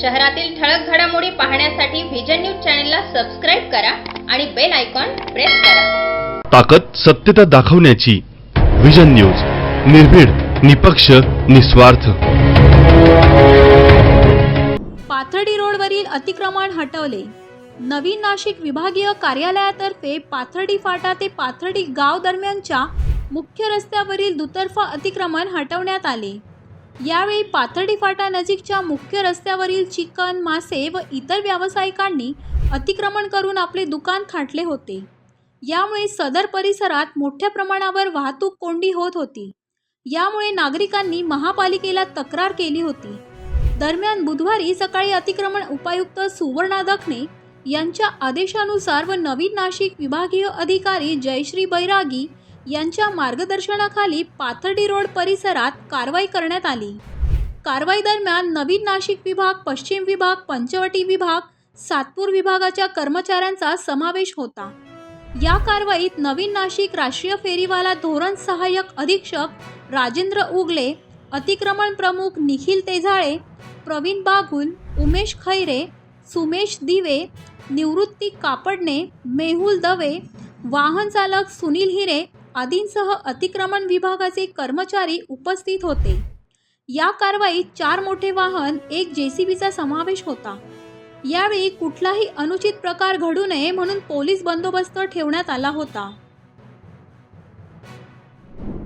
शहरातील ठळक घडामोडी पाहण्यासाठी व्हिजन न्यूज चॅनलला सबस्क्राईब करा आणि बेल आयकॉन प्रेस करा. ताकद सत्यता दाखवण्याची विजन न्यूज निर्भीड निपक्ष निस्वार्थ. पाथर्डी रोडवरील अतिक्रमण हटवले. नवीन नाशिक विभागीय कार्यालयातर्फे पाथर्डी फाटा ते पाथर्डी गाव दरम्यानच्या मुख्य रस्त्यावरील दुतर्फा अतिक्रमण हटवण्यात आले. यावेळी पाथर्डी फाटा नजीकच्या मुख्य रस्त्यावरील चिकन मासे व इतर व्यावसायिकांनी अतिक्रमण करून आपले दुकान थाटले होते. यामुळे सदर परिसरात मोठ्या प्रमाणावर वाहतूक कोंडी होत होती. यामुळे नागरिकांनी महापालिकेला तक्रार केली होती. दरम्यान बुधवारी सकाळी अतिक्रमण उपायुक्त सुवर्णा दखने यांच्या आदेशानुसार व नवीन नाशिक विभागीय अधिकारी जयश्री बैरागी यांच्या मार्गदर्शनाखाली पाथर्डी रोड परिसरात कारवाई करण्यात आली. कारवाई दरम्यान नवीन नाशिक विभाग पश्चिम विभाग पंचवटी विभाग सातपूर विभागाच्या कर्मचाऱ्यांचा समावेश होता. या कारवाईत नवीन नाशिक राष्ट्रीय फेरीवाला धोरण सहाय्यक अधीक्षक राजेंद्र उगले अतिक्रमण प्रमुख निखिल तेजाळे प्रवीण बागुल उमेश खैरे सुमेश दिवे निवृत्ती कापडणे मेहुल दवे वाहन चालक सुनील हिरे आदींसह अतिक्रमण विभागाचे कर्मचारी उपस्थित होते. या कारवाईत चार मोठे वाहन एक जेसीबीचा समावेश होता. यावेळी कुठलाही अनुचित प्रकार घडू नये म्हणून पोलीस बंदोबस्त ठेवण्यात आला होता.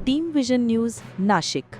Team vision news Nashik.